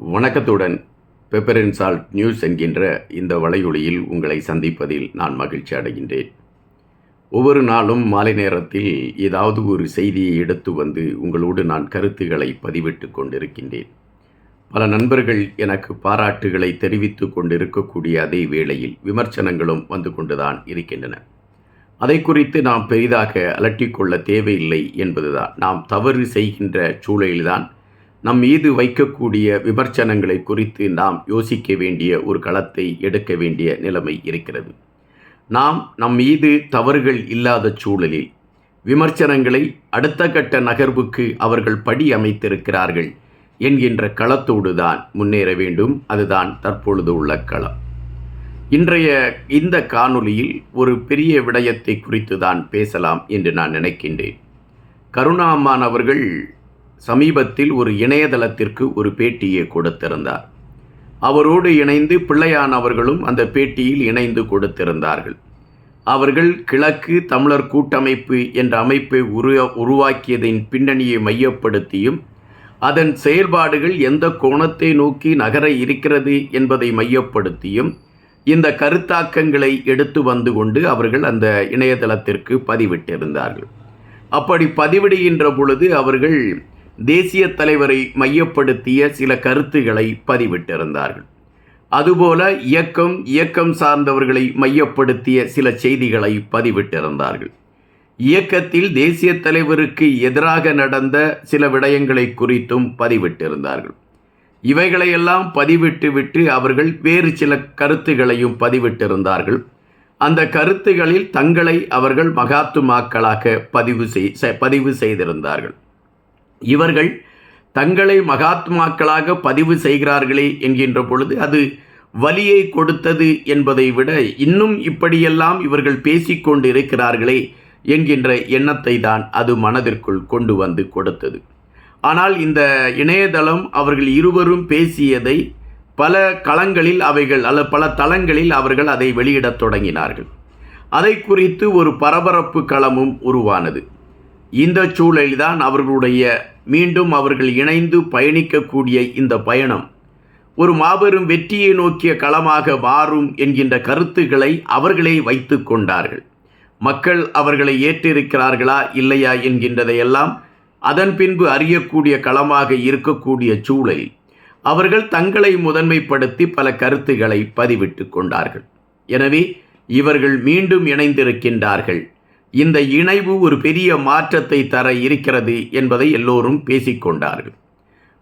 வணக்கத்துடன் pepper and salt news என்கின்ற இந்த வலையொலியில் உங்களை சந்திப்பதில் நான் மகிழ்ச்சி அடைகின்றேன். ஒவ்வொரு நாளும் மாலை நேரத்தில் ஏதாவது ஒரு செய்தியை எடுத்து வந்து உங்களோடு நான் கருத்துக்களை பதிவிட்டு கொண்டிருக்கின்றேன். பல நண்பர்கள் எனக்கு பாராட்டுகளை தெரிவித்து கொண்டிருக்கக்கூடிய அதே வேளையில் விமர்சனங்களும் வந்து கொண்டுதான் இருக்கின்றன. அதை குறித்து நாம் பெரிதாக அலட்டிக்கொள்ள தேவையில்லை என்பதுதான். நாம் தவறு செய்கின்ற சூழலில்தான் நம் மீது வைக்கக்கூடிய விமர்சனங்களை குறித்து நாம் யோசிக்க வேண்டிய ஒரு களத்தை எடுக்க வேண்டிய நிலைமை இருக்கிறது. நாம் நம் மீது தவறுகள் இல்லாத சூழலில் விமர்சனங்களை அடுத்த கட்ட நகர்வுக்கு அவர்கள் படி அமைத்திருக்கிறார்கள் என்கின்ற களத்தோடு தான் முன்னேற வேண்டும். அதுதான் தற்பொழுது உள்ள களம். இன்றைய இந்த காணொளியில் ஒரு பெரிய விடயத்தை குறித்து தான் பேசலாம் என்று நான் நினைக்கின்றேன். கருணாமான் அவர்கள் சமீபத்தில் ஒரு இணையதளத்திற்கு ஒரு பேட்டியை கொடுத்திருந்தார். அவரோடு இணைந்து பிள்ளையான் அவர்களும் அந்த பேட்டியில் இணைந்து கொடுத்திருந்தார்கள். அவர்கள் கிழக்கு தமிழர் கூட்டமைப்பு என்ற அமைப்பை உரு உருவாக்கியதின் பின்னணியை மையப்படுத்தியும் அதன் செயல்பாடுகள் எந்த கோணத்தை நோக்கி நகர இருக்கிறது என்பதை மையப்படுத்தியும் இந்த கருத்தாக்கங்களை எடுத்து வந்து கொண்டு அவர்கள் அந்த இணையதளத்திற்கு பதிவிட்டிருந்தார்கள். அப்படி பதிவிடுகின்ற பொழுது அவர்கள் தேசிய தலைவரை மையப்படுத்திய சில கருத்துக்களை பதிவிட்டிருந்தார்கள். அதுபோல இயக்கம் இயக்கம் சார்ந்தவர்களை மையப்படுத்திய சில செய்திகளை பதிவிட்டிருந்தார்கள். இயக்கத்தில் தேசிய தலைவருக்கு எதிராக நடந்த சில விடயங்களை குறித்தும் பதிவிட்டிருந்தார்கள். இவைகளையெல்லாம் பதிவிட்டு விட்டு அவர்கள் வேறு சில கருத்துகளையும் பதிவிட்டிருந்தார்கள். அந்த கருத்துகளில் தங்களை அவர்கள் மகாத்துமாக்களாக பதிவு செய் பதிவு செய்திருந்தார்கள். இவர்கள் தங்களை மகாத்மாக்களாக பதிவு செய்கிறார்களே என்கின்ற பொழுது அது வலியை கொடுத்தது என்பதை விட இன்னும் இப்படியெல்லாம் இவர்கள் பேசிக்கொண்டு இருக்கிறார்களே என்கின்ற எண்ணத்தை தான் அது மனதிற்குள் கொண்டு வந்து கொடுத்தது. ஆனால் இந்த இணையதளம் அவர்கள் இருவரும் பேசியதை பல களங்களில் அவைகள் அல்ல பல தளங்களில் அவர்கள் அதை வெளியிடத் தொடங்கினார்கள். அதை குறித்து ஒரு பரபரப்பு களமும் உருவானது. இந்த சூழலில்தான் அவர்களுடைய மீண்டும் அவர்கள் இணைந்து பயணிக்கக்கூடிய இந்த பயணம். ஒரு மாபெரும் வெற்றியை நோக்கிய களமாக மாறும் என்கின்ற கருத்துக்களை அவர்களே வைத்து கொண்டார்கள். மக்கள் அவர்களை ஏற்றிருக்கிறார்களா இல்லையா என்கின்றதையெல்லாம் அதன் பின்பு அறியக்கூடிய களமாக இருக்கக்கூடிய சூழலில் அவர்கள் தங்களை முதன்மைப்படுத்தி பல கருத்துக்களை பதிவிட்டு கொண்டார்கள். எனவே இவர்கள் மீண்டும் இணைந்திருக்கின்றார்கள். இந்த இணைவு ஒரு பெரிய மாற்றத்தை தர இருக்கிறது என்பதை எல்லோரும் பேசிக்கொண்டார்கள்.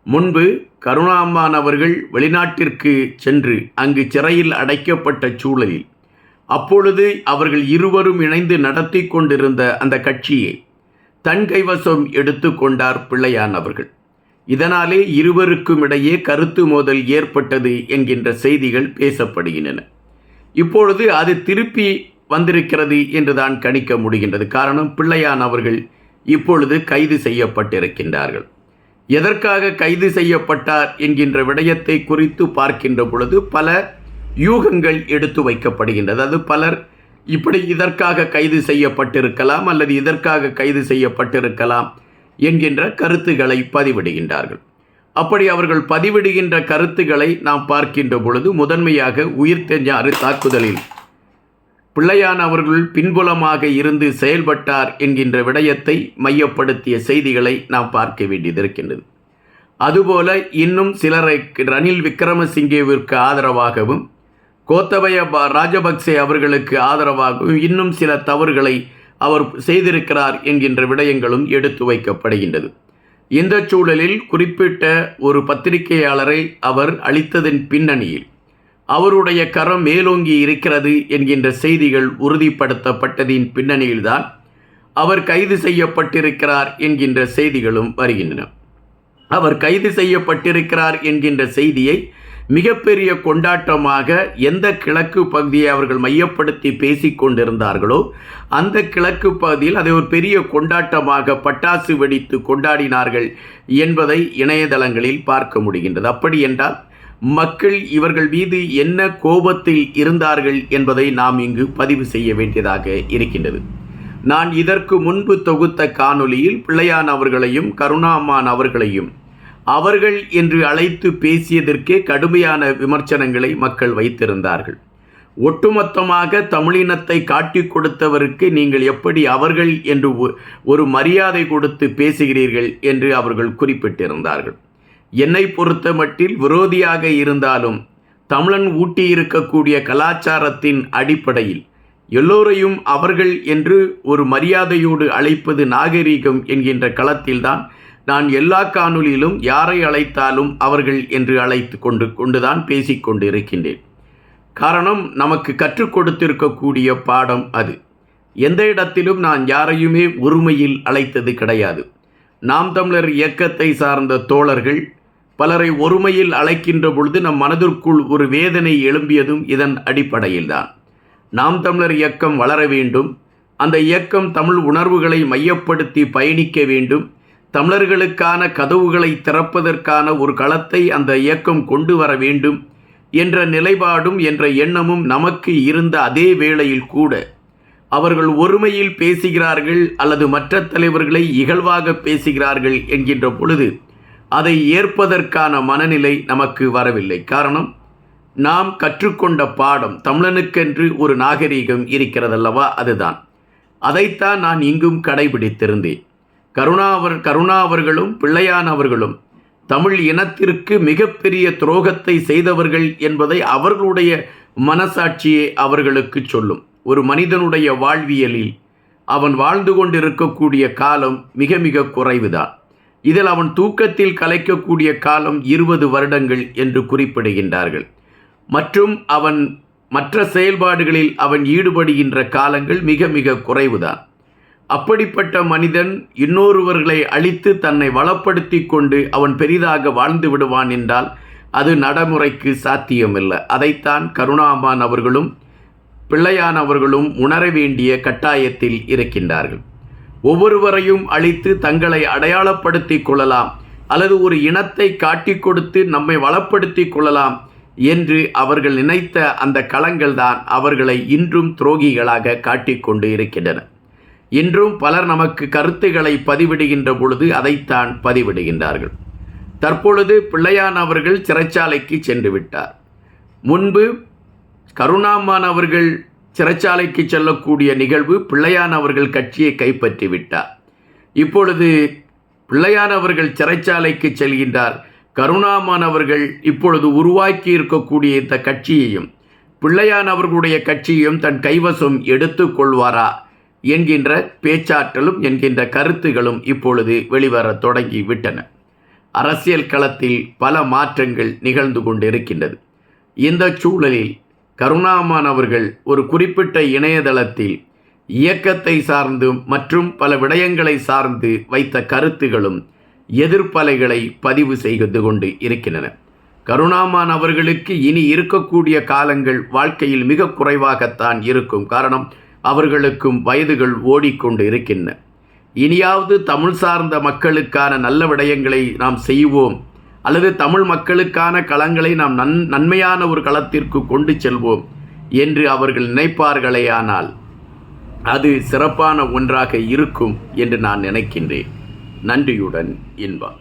முன்பு கருணாம்மான் அவர்கள் வெளிநாட்டிற்கு சென்று அங்கு சிறையில் அடைக்கப்பட்ட சூழலில் அப்பொழுது அவர்கள் இருவரும் இணைந்து நடத்தி கொண்டிருந்த அந்த கட்சியை தன் கைவசம் எடுத்து கொண்டார் பிள்ளையான் அவர்கள். இதனாலே இருவருக்கும் இடையே கருத்து மோதல் ஏற்பட்டது என்கின்ற செய்திகள் பேசப்படுகின்றன. இப்பொழுது அது திருப்பி வந்திருக்கிறது என்றுதான் கணிக்க முடிகின்றது. காரணம் பிள்ளையான் அவர்கள் இப்பொழுது கைது செய்யப்பட்டிருக்கின்றார்கள். எதற்காக கைது செய்யப்பட்டார் என்கின்ற விடயத்தை குறித்து பார்க்கின்ற பொழுது பல யூகங்கள் எடுத்து வைக்கப்படுகின்றது. அது பலர் இப்படி இதற்காக கைது செய்யப்பட்டிருக்கலாம் அல்லது இதற்காக கைது செய்யப்பட்டிருக்கலாம் என்கின்ற கருத்துக்களை பதிவிடுகின்றார்கள். அப்படி அவர்கள் பதிவிடுகின்ற கருத்துக்களை நாம் பார்க்கின்ற பொழுது முதன்மையாக உயிர்த்தெஞ்சாறு தாக்குதலில் பிள்ளையான் அவர்கள் பின்புலமாக இருந்து செயல்பட்டார் என்கின்ற விடயத்தை மையப்படுத்திய செய்திகளை நாம் பார்க்க வேண்டியது இருக்கின்றது. அதுபோல இன்னும் சிலரை ரணில் விக்ரமசிங்கேவிற்கு ஆதரவாகவும் கோத்தபய ராஜபக்சே அவர்களுக்கு ஆதரவாகவும் இன்னும் சில தவறுகளை அவர் செய்திருக்கிறார் என்கின்ற விடயங்களும் எடுத்து வைக்கப்படுகின்றது. இந்த சூழலில் குறிப்பிட்ட ஒரு பத்திரிகையாளரை அவர் அளித்ததன் பின்னணியில் அவருடைய கரம் மேலோங்கி இருக்கிறது என்கின்ற செய்திகள் உறுதிப்படுத்தப்பட்டதின் பின்னணியில்தான் அவர் கைது செய்யப்பட்டிருக்கிறார் என்கின்ற செய்திகளும் வருகின்றன. அவர் கைது செய்யப்பட்டிருக்கிறார் என்கின்ற செய்தியை மிகப்பெரிய கொண்டாட்டமாக எந்த கிழக்கு பகுதியை அவர்கள் மையப்படுத்தி பேசி கொண்டிருந்தார்களோ அந்த கிழக்கு பகுதியில் அதை ஒரு பெரிய கொண்டாட்டமாக பட்டாசு வெடித்து கொண்டாடினார்கள் என்பதை இணையதளங்களில் பார்க்க முடிகின்றது. அப்படி என்றால் மக்கள் இவர்கள் மீது என்ன கோபத்தில் இருந்தார்கள் என்பதை நாம் இங்கு பதிவு செய்ய வேண்டியதாக இருக்கின்றது. நான் இதற்கு முன்பு தொகுத்த காணொலியில் பிள்ளையான் அவர்களையும் கருணாமான் அவர்களையும் அவர்கள் என்று அழைத்து பேசியதற்கே கடுமையான விமர்சனங்களை மக்கள் வைத்திருந்தார்கள். ஒட்டுமொத்தமாக தமிழினத்தை காட்டிக் கொடுத்தவருக்கு நீங்கள் எப்படி அவர்கள் என்று ஒரு மரியாதை கொடுத்து பேசுகிறீர்கள் என்று அவர்கள் குறிப்பிட்டிருந்தார்கள். என்னை பொறுத்த மட்டில் விரோதியாக இருந்தாலும் தமிழன் ஊட்டியிருக்கக்கூடிய கலாச்சாரத்தின் அடிப்படையில் எல்லோரையும் அவர்கள் என்று ஒரு மரியாதையோடு அழைப்பது நாகரீகம் என்கின்ற களத்தில்தான் நான் எல்லா காணொலியிலும் யாரை அழைத்தாலும் அவர்கள் என்று அழைத்து கொண்டு கொண்டுதான் பேசிக்கொண்டு இருக்கின்றேன் காரணம் நமக்கு கற்றுக் கொடுத்திருக்கக்கூடிய பாடம் அது. எந்த இடத்திலும் நான் யாரையுமே உரிமையில் அழைத்தது கிடையாது. நாம் தமிழர் இயக்கத்தை சார்ந்த தோழர்கள் பலரை ஒருமையில் அழைக்கின்ற பொழுது நம் மனதிற்குள் ஒரு வேதனை எழும்பியதும் இதன் அடிப்படையில்தான். நாம் தமிழர் இயக்கம் வளர வேண்டும். அந்த இயக்கம் தமிழ் உணர்வுகளை மையப்படுத்தி பயணிக்க வேண்டும். தமிழர்களுக்கான கதவுகளை திறப்பதற்கான ஒரு களத்தை அந்த இயக்கம் கொண்டு வர வேண்டும் என்ற நிலைப்பாடும் என்ற எண்ணமும் நமக்கு இருந்த அதே வேளையில் கூட. அவர்கள் ஒருமையில் பேசுகிறார்கள் அல்லது மற்ற தலைவர்களை இகழ்வாக பேசுகிறார்கள் என்கின்ற பொழுது அதை ஏற்பதற்கான மனநிலை நமக்கு வரவில்லை. காரணம் நாம் கற்றுக்கொண்ட பாடம் தமிழனுக்கென்று ஒரு நாகரீகம் இருக்கிறதல்லவா? அதுதான். அதைத்தான் நான் இங்கும் கடைபிடித்திருந்தேன். கருணாவர் கருணா அவர்களும் தமிழ் இனத்திற்கு மிகப்பெரிய துரோகத்தை செய்தவர்கள் என்பதை அவர்களுடைய மனசாட்சியே அவர்களுக்கு சொல்லும். ஒரு மனிதனுடைய வாழ்வியலில் அவன் வாழ்ந்து கொண்டிருக்கக்கூடிய காலம் மிக மிக குறைவுதான். இதில் அவன் தூக்கத்தில் கலைக்கக்கூடிய காலம் இருபது வருடங்கள் என்று குறிப்பிடுகின்றார்கள். மற்றும் அவன் மற்ற செயல்பாடுகளில் அவன் ஈடுபடுகின்ற காலங்கள் மிக மிக குறைவுதான். அப்படிப்பட்ட மனிதன் இன்னொருவர்களை அழித்து தன்னை வளப்படுத்தி கொண்டு அவன் பெரிதாக வாழ்ந்து விடுவான் என்றால் அது நடைமுறைக்கு சாத்தியமில்லை. அதைத்தான் கருணாமான் அவர்களும் பிள்ளையான் அவர்களும் உணர வேண்டிய கட்டாயத்தில் இருக்கின்றார்கள். ஒவ்வொருவரையும் அழித்து தங்களை அடையாளப்படுத்தி கொள்ளலாம் அல்லது ஒரு இனத்தை காட்டிக் கொடுத்து நம்மை வளப்படுத்தி கொள்ளலாம் என்று அவர்கள் நினைத்த அந்த களங்கள்தான் அவர்களை இன்றும் துரோகிகளாக காட்டிக்கொண்டு இருக்கின்றன. இன்றும் பலர் நமக்கு கருத்துக்களை பதிவிடுகின்ற பொழுது அதைத்தான் பதிவிடுகின்றார்கள். தற்பொழுது பிள்ளையான் அவர்கள் சிறைச்சாலைக்கு சென்று விட்டார். முன்பு கருணாமான் அவர்கள் சிறைச்சாலைக்கு செல்லக்கூடிய நிகழ்வு பிள்ளையான் அவர்கள் கட்சியை கைப்பற்றி விட்டார். இப்பொழுது பிள்ளையான் அவர்கள் சிறைச்சாலைக்கு செல்கின்றார். கருணாமான் அவர்கள் இப்பொழுது உருவாக்கி இருக்கக்கூடிய இந்த கட்சியையும் பிள்ளையான் அவர்களுடைய கட்சியையும் தன் கைவசம் எடுத்து கொள்வாரா என்கின்ற பேச்சாற்றலும் என்கின்ற கருத்துகளும் இப்பொழுது வெளிவர தொடங்கி விட்டன. அரசியல் களத்தில் பல மாற்றங்கள் நிகழ்ந்து கொண்டிருக்கின்றது. இந்த சூழலில் கருணாமான் அவர்கள் ஒரு குறிப்பிட்ட இணையதளத்தில் இயக்கத்தை சார்ந்து மற்றும் பல விடயங்களை சார்ந்து வைத்த கருத்துகளும் எதிர்ப்பலைகளை பதிவு செய்து கொண்டு இருக்கின்றன. கருணாமான் அவர்களுக்கு இனி இருக்கக்கூடிய காலங்கள் வாழ்க்கையில் மிக குறைவாகத்தான் இருக்கும் காரணம் அவர்களுக்கும் வயதுகள் ஓடிக்கொண்டு இருக்கின்றன. இனியாவது தமிழ் சார்ந்த மக்களுக்கான நல்ல விடயங்களை நாம் செய்வோம். அல்லது தமிழ் மக்களுக்கான களங்களை நாம் நன் நன்மையான ஒரு களத்திற்கு கொண்டு செல்வோம் என்று அவர்கள் நினைப்பார்களேயானால் அது சிறப்பான ஒன்றாக இருக்கும் என்று நான் நினைக்கின்றேன். நன்றியுடன் இன்பம்.